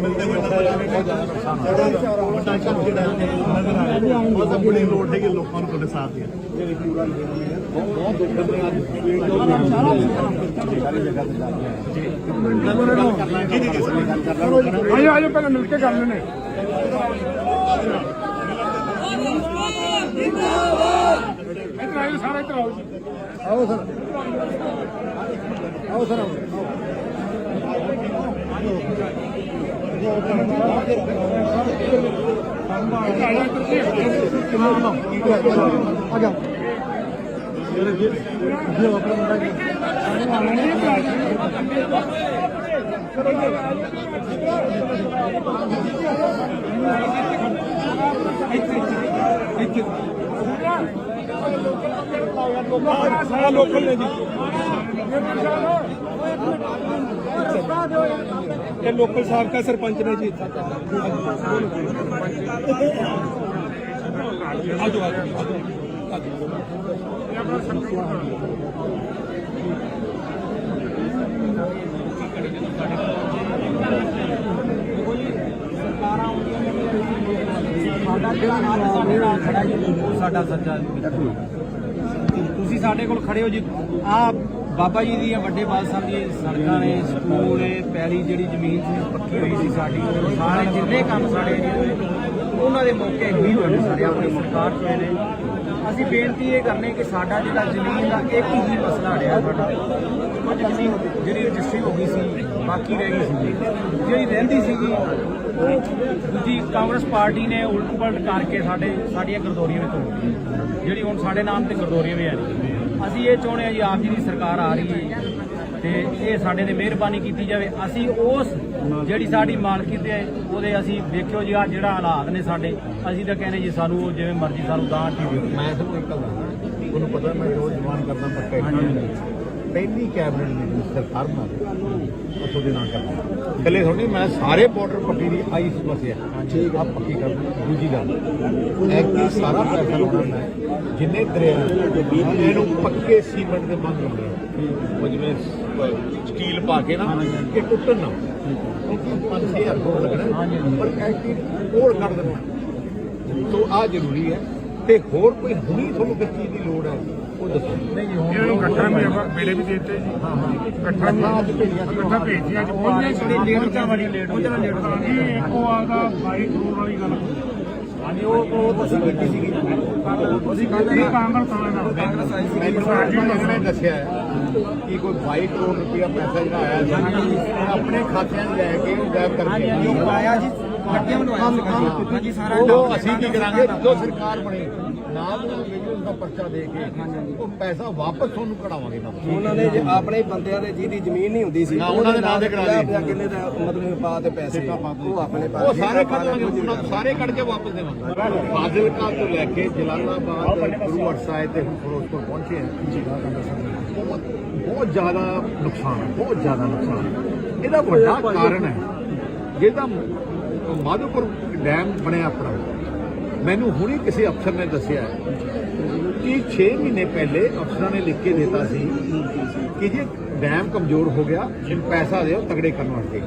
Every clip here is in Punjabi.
ਮਿਲਦੇ ਹੋਏ ਨਜ਼ਰ ਆ ਰਹੇ ਨੇ। ਸਾਡਾ ਵੱਡਾ ਕੰਮ ਜਿਹੜਾ ਹੈ ਨਜ਼ਰ ਆ ਰਿਹਾ ਬਹੁਤ ਬੜੀ ਲੋੜ ਹੈ ਕਿ ਲੋਕਾਂ ਨੂੰ ਤੁਹਾਡੇ ਸਾਥ ਦੀ ਬਹੁਤ ਦੁੱਖ ਦੇ। ਅੱਜ ਜੀ ਜੀ ਜੀ ਸਰ ਆਜੋ ਆਜੋ ਪਹਿਲਾਂ ਮਿਲ ਕੇ ਕਰ ਲੈਣੇ ਇੱਧਰ ਆਇਓ ਸਾਰੇ ਇੱਧਰ ਆਓ ਜੀ। ਆਓ ਸਰ। ਆਓ ਸਰ ਆਓ। ਇੱਧਰ ਆਇਓ ਇੱਧਰ ਕੀ ਆ ਜਾ ਜੋ ਆਪਣਾ ਮੁੰਡਾ ਜੀ ਸਾਰਾ ਲੋਕਲ ਨੇ ਜੀ ਇਹ ਲੋਕਲ ਸਾਬਕਾ ਸਰਪੰਚ ਨੇ ਜੀ। ਆਜੋ ਆਜੋ। ਇਹ ਆਪਣਾ ਸਾਡਾ ਜਿਹੜਾ ਨਾਲ ਸਾਡੇ ਨਾਲ ਖੜਾ ਜੀ। ਉਹ ਸਾਡਾ ਸੱਚਾ ਤੁਸੀਂ ਸਾਡੇ ਕੋਲ ਖੜੇ ਹੋ ਜੀ। ਆ ਬਾਬਾ ਜੀ ਦੀਆਂ ਵੱਡੇ ਬਾਦ ਸਾਹਿਬ ਦੀ ਸੜਕਾਂ ਨੇ, ਸਕੂਲ ਨੇ, ਪੈਲੀ ਜਿਹੜੀ ਜ਼ਮੀਨ ਸੀ ਪੱਕੀ ਹੋਈ ਸੀ ਸਾਡੀ। ਸਾਰੇ ਜਿੰਨੇ ਕੰਮ ਸਾਡੇ ਏਰੀਏ ਉਹਨਾਂ ਦੇ ਮੌਕੇ ਹੀ ਹੋਏ ਨੇ ਸਾਡੇ, ਆਪਣੇ ਸਰਕਾਰ ਚ ਹੋਏ ਨੇ। ਅਸੀਂ ਬੇਨਤੀ ਇਹ ਕਰਨੇ ਕਿ ਸਾਡਾ ਜਿਹੜਾ ਜ਼ਮੀਨ ਦਾ ਇੱਕ ਹੀ ਮਸਲਾ ਰਿਹਾ ਸਾਡਾ ਕੁਝ ਜ਼ਮੀਨ ਜਿਹੜੀ ਰਜਿਸਟਰੀ ਹੋ ਗਈ ਸੀ, ਬਾਕੀ ਰਹਿ ਗਈ ਸੀ। ਜਿਹੜੀ ਰਹਿੰਦੀ ਸੀਗੀ ਉਹ ਦੂਜੀ ਕਾਂਗਰਸ ਪਾਰਟੀ ਨੇ ਉਲਟ ਪਲਟ ਕਰਕੇ ਸਾਡੇ, ਸਾਡੀਆਂ ਗਰਦੋਰੀਆਂ ਵਿੱਚ ਹੋ ਜਿਹੜੀ ਹੁਣ ਸਾਡੇ ਨਾਮ ਤੇ ਗਰਦੋਰੀਆਂ ਵੀ ਆ ਰਹੀਆਂ। ਅਸੀਂ ਇਹ ਚਾਹੁੰਦੇ ਹਾਂ ਜੀ ਆਪ ਜੀ ਦੀ ਸਰਕਾਰ ਆ ਰਹੀ ਹੈ ਤੇ ਇਹ ਸਾਡੇ ਤੇ ਮਿਹਰਬਾਨੀ ਕੀਤੀ ਜਾਵੇ। ਅਸੀਂ ਉਸ ਜਿਹੜੀ ਸਾਡੀ ਮਾਲਕੀ ਤੇ ਉਹਦੇ ਅਸੀਂ ਦੇਖਿਓ ਜੀ ਆ ਜਿਹੜਾ ਹਾਲਾਤ ਨੇ ਸਾਡੇ ਅਸੀਂ ਤਾਂ ਕਹਿੰਦੇ ਜੀ ਸਾਨੂੰ ਜਿਵੇਂ ਮਰਜ਼ੀ ਸਾਨੂੰ ਦਾਨ ਦੀ ਦਿਓ ਮੈਂ ਤੁਹਾਨੂੰ ਇੱਕ ਗੱਲ ਤੁਹਾਨੂੰ ਪਤਾ ਮੈਂ ਰੋਜ਼ ਜਵਾਨ ਕਰਦਾ ਪੱਕਾ ਪਹਿਲੀ ਕੈਬਨਿਟ ਮੀਟਿੰਗ ਸਰਕਾਰ ਬਣਾ ਉਥੋਂ ਦੇ ਨਾਲ ਕਰਦਾ ਕੱਲੇ ਥੋੜੀ ਮੈਂ ਸਾਰੇ ਬਾਰਡਰ ਪੱਟੀ ਦੀ ਆਈ ਸਮੱਸਿਆ ਠੀਕ ਆ ਪੱਕੀ ਕਰ ਦੂਜੀ ਗੱਲ ਐਕਟੀ ਸਾਰਾ ਪੈਸਾ ਲਾਉਣਾ ਮੈਂ ਜਿੰਨੇ ਦਰਿਆ ਇਹਨੂੰ ਪੱਕੇ ਸੀਮੈਂਟ ਦੇ ਬੰਦ ਹੁੰਦੇ ਆ। ਉਹ ਜਿਵੇਂ ਸਟੀਲ ਪਾ ਕੇ ਨਾ ਇਹ ਟੁੱਟਣ ਨਾ। ਕਿਉਂਕਿ 5000 ਕਰੋੜ ਲੱਗਣਾ ਪਰ ਐਕਟੀ ਕੋਲ ਕਰ ਦੇਣਾ। ਸੋ ਆ ਜ਼ਰੂਰੀ ਹੈ। ਤੇ ਹੋਰ ਕੋਈ ਹੁਣੀ ਤੁਹਾਨੂੰ ਕਿਸ ਚੀਜ਼ ਦੀ ਲੋੜ ਹੈ? ਉਹ ਦੱਸੋ ਇਹਨਾਂ ਨੂੰ ਇਕੱਠਾ ਵੀ ਆਪਾਂ ਵੇਲੇ ਵੀ ਦੇਤੇ ਜੀ। ਇਕੱਠਾ ਵੀ ਇਕੱਠਾ ਭੇਜਿਆ ਜੀ। ਪਹੁੰਚਿਆ ਥੋੜੀ ਲੇਟ ਹੋ ਜਾਵਾਂਗੇ ਲੇਟ ਹੋ ਜਾਣਾ ਲੇਟ ਹੋ ਜਾਣਾ ਜੀ ਇੱਕੋ ਆਦਾ 22 ਕਰੋੜ ਵਾਲੀ ਗੱਲ। ਹਾਂਜੀ ਉਹ ਉਹ ਤੁਸੀਂ ਕੀਤੀ ਸੀਗੀ। ਅਸੀਂ ਕਹਿੰਦੇ ਕਾਂਗਰਸ ਵਾਲੇ ਨਾਲ। ਮੈਨੂੰ ਸਾਡੀ ਨੇ ਦੱਸਿਆ। ਹੈ ਕਿ ਕੋਈ 22 ਕਰੋੜ ਰੁਪਇਆ ਪੈਸਾ ਜਿਹੜਾ ਆਇਆ ਸੀ ਆਪਣੇ ਖਾਤਿਆਂ ਲੈ ਕੇ ਉਹ ਗਾਇਬ ਕਰਕੇ ਹਾਂਜੀ ਉਹ ਆਇਆ ਜੀ ਗੱਡੀਆਂ ਬਣਵਾਇਆ ਸੀਗਾ ਜੀ ਹਾਂਜੀ ਸਾਰਾ ਉਹ ਅਸੀਂ ਕੀ ਕਰਾਂਗੇ? ਜੋ ਸਰਕਾਰ ਬਣੀ। ਦਾ ਪਰਚਾ ਦੇ ਕੇ ਉਹ ਪੈਸਾ ਵਾਪਸ ਤੁਹਾਨੂੰ ਕਢਾਵਾਂਗੇ ਨਾ। ਉਹਨਾਂ ਨੇ ਜੇ ਆਪਣੇ ਬੰਦਿਆਂ ਦੇ ਜਿਹਦੀ ਜ਼ਮੀਨ ਨਹੀਂ ਹੁੰਦੀ ਸੀ ਨਾ, ਉਹਨਾਂ ਦੇ ਨਾਂ ਤੇ ਕਰਾ ਲਈ। ਪੰਜਾਹ ਕਿੱਲੇ ਦਾ ਮਤਲਬ ਪਾ ਤੇ ਪੈਸੇ। ਉਹ ਆਪਣੇ ਪਾ ਉਹ ਸਾਰੇ ਕੱਢ ਲਾਂਗੇ ਉਹਨਾਂ ਨੂੰ ਸਾਰੇ ਕੱਢ ਕੇ ਵਾਪਸ ਦੇਵਾਂਗੇ ਫਾਜ਼ਿਲਕਾ ਤੋਂ ਲੈ ਕੇ ਜਲਾਲਾਬਾਦ ਗੁਰੂ ਸਾਹਿਬ ਤੇ ਫਿਰੋਜ਼ਪੁਰ ਪਹੁੰਚੇ ਬਹੁਤ ਬਹੁਤ ਜ਼ਿਆਦਾ ਨੁਕਸਾਨ ਬਹੁਤ ਜ਼ਿਆਦਾ ਨੁਕਸਾਨ। ਇਹਦਾ ਵੱਡਾ ਕਾਰਨ ਹੈ ਜਿਹਦਾ ਮਾਧੋਪੁਰ ਡੈਮ ਬਣਿਆ ਆਪਣਾ। ਮੈਨੂੰ ਹੁਣੇ ਕਿਸੇ ਅਫਸਰ ਨੇ ਦੱਸਿਆ ਕਿ 6 ਮਹੀਨੇ ਪਹਿਲੇ ਅਫਸਰਾਂ ਨੇ ਲਿਖ ਕੇ ਦਿੱਤਾ ਸੀ ਕਿ ਜੇ ਡੈਮ ਕਮਜ਼ੋਰ ਹੋ ਗਿਆ ਇਹਨੂੰ ਪੈਸਾ ਦਿਓ, ਤਗੜੇ ਕਰਨ ਵਾਸਤੇ।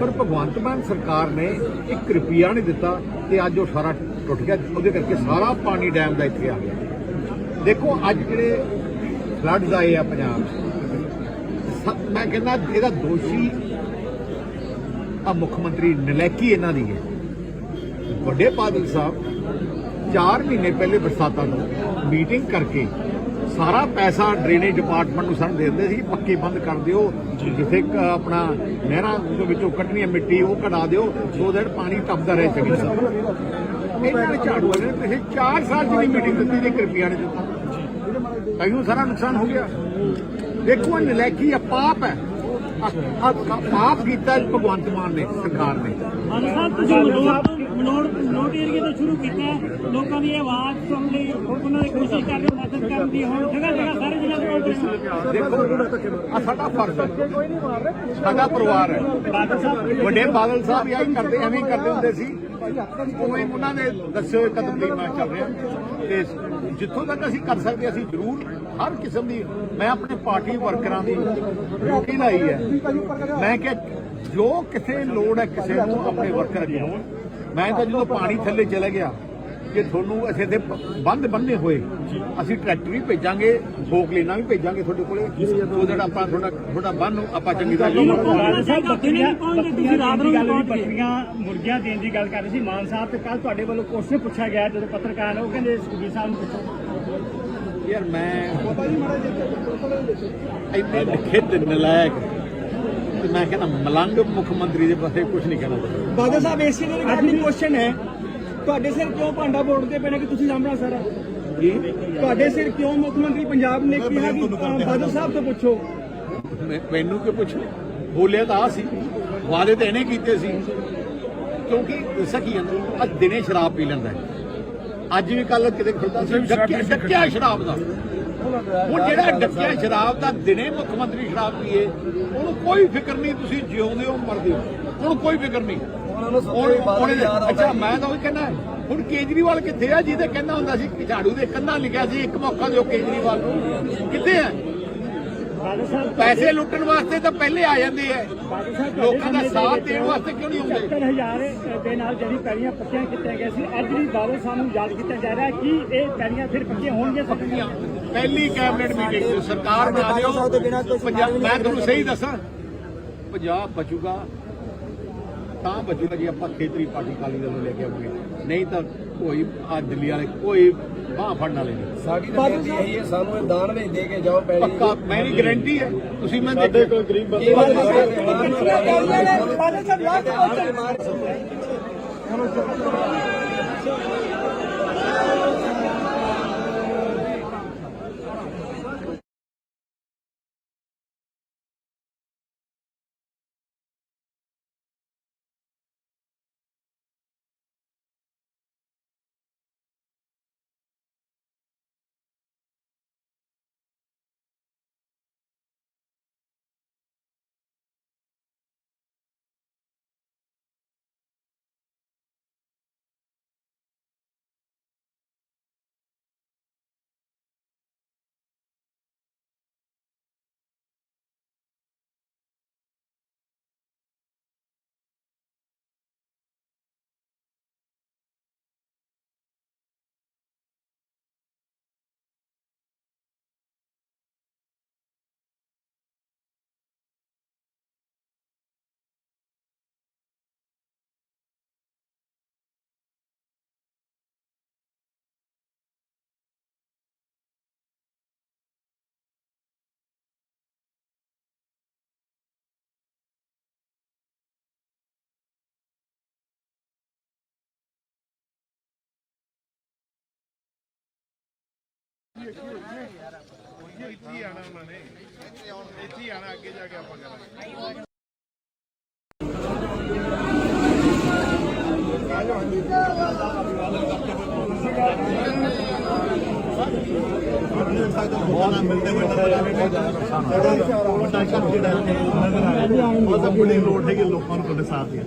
ਪਰ ਭਗਵੰਤ ਮਾਨ ਸਰਕਾਰ ਨੇ 1 ਰੁਪਿਆ ਨਹੀਂ ਦਿੱਤਾ ਤੇ ਅੱਜ ਉਹ ਸਾਰਾ ਟੁੱਟ ਗਿਆ, ਉਹਦੇ ਕਰਕੇ ਸਾਰਾ ਪਾਣੀ ਡੈਮ ਦਾ ਇੱਥੇ ਆ ਗਿਆ। ਦੇਖੋ, ਅੱਜ ਜਿਹੜੇ ਫਲੱਡਸ ਆਏ ਆ ਪੰਜਾਬ ਮੈਂ ਕਹਿੰਦਾ, ਇਹਦਾ ਦੋਸ਼ੀ ਆ ਮੁੱਖ ਮੰਤਰੀ ਨਲੈਕੀ ਇਹਨਾਂ ਦੀ ਹੈ। ਵੱਡੇ ਬਾਦਲ ਸਾਹਿਬ 4 ਮਹੀਨੇ ਪਹਿਲੇ ਬਰਸਾਤਾਂ ਨੂੰ ਮੀਟਿੰਗ ਕਰਕੇ ਸਾਰਾ ਪੈਸਾ ਡਰੇਨੇਜ ਡਿਪਾਰਟਮੈਂਟ ਨੂੰ ਸਾਨੂੰ ਦੇ ਦਿੰਦੇ ਸੀ ਪੱਕੇ ਬੰਦ ਕਰ ਦਿਓ। ਜਿੱਥੇ ਆਪਣਾ ਨਹਿਰਾਂ ਦੇ ਵਿੱਚੋਂ ਕੱਢਣੀ ਹੈ ਮਿੱਟੀ ਉਹ ਕਢਾ ਦਿਓ ਸੋ ਦੈਟ ਪਾਣੀ ਟੱਪਦਾ ਰਹੇ ਚੰਗੀ ਤਰ੍ਹਾਂ। ਇਹਨਾਂ ਨੇ ਝਾੜੂ ਵਾਲੇ ਨੇ ਪਿਛਲੇ 4 ਸਾਲ ਦੀ ਮੀਟਿੰਗ ਦਿੱਤੀ ਜੇ ਕਿਰਪੀਆ ਨੇ ਦਿੱਤਾ। ਕਈ ਨੂੰ ਸਾਰਾ ਨੁਕਸਾਨ ਹੋ ਗਿਆ। ਦੇਖੋ ਇਹ ਨਲਾਇਕੀ ਆ ਪਾਪ ਹੈ। ਪਾਪ ਕੀਤਾ ਭਗਵੰਤ ਮਾਨ ਨੇ ਸਰਕਾਰ ਨੇ। ਸਾਹਿਬ ਤੁਸੀਂ ਮਨੋਰ ਮਨੋਰ ਮਨੋਰ ਏਰੀਏ ਤੋਂ ਸ਼ੁਰੂ ਕੀਤਾ। ਲੋਕਾਂ ਦੀ ਆਵਾਜ਼ ਸੁਣਨ ਲਈ ਉਹਨਾਂ ਦੀ ਕੋਸ਼ਿਸ਼ ਕਰ ਰਹੇ ਮਦਦ ਕਰਨ ਦੀ ਹੁਣ ਜਗ੍ਹਾ ਜਗ੍ਹਾ ਸਾਰੇ ਕੋਲ ਦੇਖੋ ਆ ਸਾਡਾ ਫਰਜ਼ ਹੈ। ਸਾਡਾ ਪਰਿਵਾਰ ਹੈ। ਵੱਡੇ ਬਾਦਲ ਸਾਹਿਬ ਆਹੀ ਕਰਦੇ ਐਵੇਂ ਕਰਦੇ ਹੁੰਦੇ ਸੀ। ਉਵੇਂ ਉਹਨਾਂ ਦੇ ਦੱਸੇ ਹੋਏ ਕਦਮ ਲਈ ਮੈਂ ਚੱਲ ਰਿਹਾ। ਤੇ ਜਿੱਥੋਂ ਤੱਕ ਅਸੀਂ ਕਰ ਸਕਦੇ ਅਸੀਂ ਜ਼ਰੂਰ ਹਰ ਕਿਸਮ ਦੀ ਮੈਂ ਆਪਣੇ ਪਾਰਟੀ ਵਰਕਰਾਂ ਦੀ ਡਿਊਟੀ ਲਾਈ ਹੈ। ਮੈਂ ਕਿ ਜੋ ਕਿਸੇ ਲੋੜ ਹੈ ਕਿਸੇ ਨੂੰ ਆਪਣੇ ਵਰਕਰ ਅੱਗੇ। ਹੋਣ ਮੈਂ ਤਾਂ ਜਦੋਂ ਪਾਣੀ ਥੱਲੇ ਚਲਾ ਗਿਆ ਕਿ ਤੁਹਾਨੂੰ ਅਸੀਂ ਤੇ ਬੰਦ ਬੰਨੇ ਹੋਏ ਅਸੀਂ ਟਰੈਕਟਰ ਵੀ ਭੇਜਾਂਗੇ ਫੋਕ ਲੈਣਾ ਵੀ ਭੇਜਾਂਗੇ ਤੁਹਾਡੇ ਕੋਲੇ। ਸੋ ਜਿਹੜਾ ਆਪਾਂ ਤੁਹਾਡਾ ਤੁਹਾਡਾ ਬੰਨ ਆਪਾਂ ਚੰਗੀ ਤਰ੍ਹਾਂ ਸਾਹਿਬ ਪਹੁੰਚਦੇ ਤੁਸੀਂ ਰਾਤ ਨੂੰ ਪਹੁੰਚ ਮੁਰਗੀਆਂ ਦੇਣ ਦੀ ਗੱਲ ਕਰ ਰਹੇ ਸੀ। ਮਾਨ ਸਾਹਿਬ ਤੇ ਕੱਲ ਤੁਹਾਡੇ ਵੱਲੋਂ ਕੁਐਸਚਨ ਪੁੱਛਿਆ ਗਿਆ ਜਦੋਂ ਪੱਤਰਕਾਰ ਨੇ ਉਹ ਕਹਿੰਦੇ ਸੁਖਬੀਰ ਸਾਹਿਬ ਨੂੰ ਪੁੱਛੋ। ਯਾਰ ਮੈਂ ਇੰਨੇ ਨਿਖਿੱਧ ਨਲਾਇਕ ਤੇ ਮੈਂ ਕਹਿੰਦਾ ਮਲੰਗ ਮੁੱਖ ਮੰਤਰੀ ਦੇ ਪਾਸੇ ਕੁਝ ਨਹੀਂ ਕਹਿਣਾ ਬਾਦਲ ਸਾਹਿਬ ਇਸੇ ਦੇ ਰਿਗਾਰਡਿੰਗ ਕੁਐਸਚਨ ਹੈ ਤੁਹਾਡੇ ਸਿਰ ਕਿਉਂ ਭਾਂਡਾ ਬੋੜਦੇ ਪਏ ਨੇ ਕਿ ਤੁਸੀਂ ਸਾਹਮਣਾ ਸਾਰਾ? ਤੁਹਾਡੇ ਸਿਰ ਕਿਉਂ ਮੁੱਖ ਮੰਤਰੀ ਪੰਜਾਬ ਨੇ ਕਿਹਾ ਕਿ ਬਾਦਲ ਸਾਹਿਬ ਤੋਂ ਪੁੱਛੋ। ਮੈਨੂੰ ਕਿ ਪੁੱਛ ਬੋਲਿਆ ਤਾਂ ਆ ਸੀ। ਵਾਅਦੇ ਤਾਂ ਇਹਨੇ ਕੀਤੇ ਸੀ। ਕਿਉਂਕਿ ਦੱਸਾਂ ਕੀ ਜਾਂਦਾ ਅੱਜ ਦਿਨੇ ਸ਼ਰਾਬ ਪੀ ਲੈਂਦਾ ਹੈ। ਅੱਜ ਵੀ ਕੱਲ ਕਿਤੇ ਖੁੱਲਦਾ ਸੀ ਡੱਕਿਆ ਡੱਕਿਆ ਸ਼ਰਾਬ ਦਾ। ਹੁਣ ਜਿਹੜਾ ਡੱਕਿਆ ਸ਼ਰਾਬ ਦਾ ਦਿਨੇ ਮੁੱਖ ਮੰਤਰੀ ਸ਼ਰਾਬ ਪੀਏ ਉਹਨੂੰ ਕੋਈ ਫਿਕਰ ਨਹੀਂ ਤੁਸੀਂ ਜਿਉਂਦੇ ਹੋ ਮਰਦੇ ਹੋ। ਉਹਨੂੰ ਕੋਈ ਫਿਕਰ ਨਹੀਂ। ਅੱਛਾ ਮੈਂ ਤਾਂ ਉਹੀ ਕਹਿੰਦਾ ਹੁਣ ਕੇਜਰੀਵਾਲ ਕਿੱਥੇ ਆ? ਜਿਹਦੇ ਕਹਿੰਦਾ ਹੁੰਦਾ ਸੀ ਝਾੜੂ ਦੇ ਕੰਨਾਂ ਲਿਖਿਆ ਸੀ ਇੱਕ ਮੌਕਾ ਦਿਓ ਕੇਜਰੀਵਾਲ ਨੂੰ। ਕਿੱਥੇ ਆ? ਪੈਸੇ ਲੁੱਟਣ ਵਾਸਤੇ ਤਾਂ ਪਹਿਲੇ ਆ ਜਾਂਦੇ ਐ ਲੋਕਾਂ ਦਾ ਸਾਥ ਦੇਣ ਵਾਸਤੇ ਕਿਉਂ ਨਹੀਂ ਆਉਂਦੇ? 70000 ਦੇ ਨਾਲ ਜਿਹੜੀ ਪੈੜੀਆਂ ਪੱਕੀਆਂ ਕੀਤੀਆਂ ਗਈਆਂ ਸੀ ਅੱਜ ਵੀ ਬਾਦਲ ਸਾਹਿਬ ਨੂੰ ਯਾਦ ਕੀਤਾ ਜਾ ਰਿਹਾ ਕਿ ਇਹ ਪੈੜੀਆਂ ਫਿਰ ਪੱਕੀਆਂ ਹੋਣਗੀਆਂ ਪੱਕੀਆਂ ਪਹਿਲੀ ਕੈਬਨਿਟ ਮੀਟਿੰਗ ਸਰਕਾਰ ਬਣਾ ਦਿਓ। ਪੰਜਾਬ ਮੈਂ ਤੁਹਾਨੂੰ ਸਹੀ ਦੱਸਾਂ ਪੰਜਾਬ ਬਚੂਗਾ ਤਾਂ ਬਚੂਗਾ ਜੇ ਆਪਾਂ ਖੇਤਰੀ ਪਾਰਟੀ ਕਾਲੀ ਦਲ ਨੂੰ ਲੈ ਕੇ ਆਵਾਂਗੇ। ਨਹੀਂ ਤਾਂ ਕੋਈ ਆ ਦਿੱਲੀ ਵਾਲੇ ਕੋਈ ਬਾਹ ਫੜਨ ਵਾਲੇ ਨਹੀਂ ਸਾਡੀ ਤਾਂ ਬੇਨਤੀ ਇਹੀ ਹੈ ਸਾਨੂੰ ਇਹ ਦਾਨ ਵਿੱਚ ਦੇ ਕੇ ਜਾਓ ਪਹਿਲੀ ਪੱਕਾ ਮੇਰੀ ਗਾਰੰਟੀ ਹੈ ਤੁਸੀਂ ਮੈਂ ਸਾਡੇ ਕੋਲ ਗਰੀਬ ਬਾਦਲ ਸਾਹਿਬ ਲਾਸਟ ਇੱਥੇ ਹੀ ਆਣਾ ਉਹਨਾਂ ਨੇ ਇੱਥੇ ਆਣਾ ਅੱਗੇ ਜਾ ਕੇ ਆਪਾਂ ਕਰਾਂਗੇ ਲੋਕਾਂ ਨੂੰ ਤੁਹਾਡੇ ਸਾਥ ਦੇਣ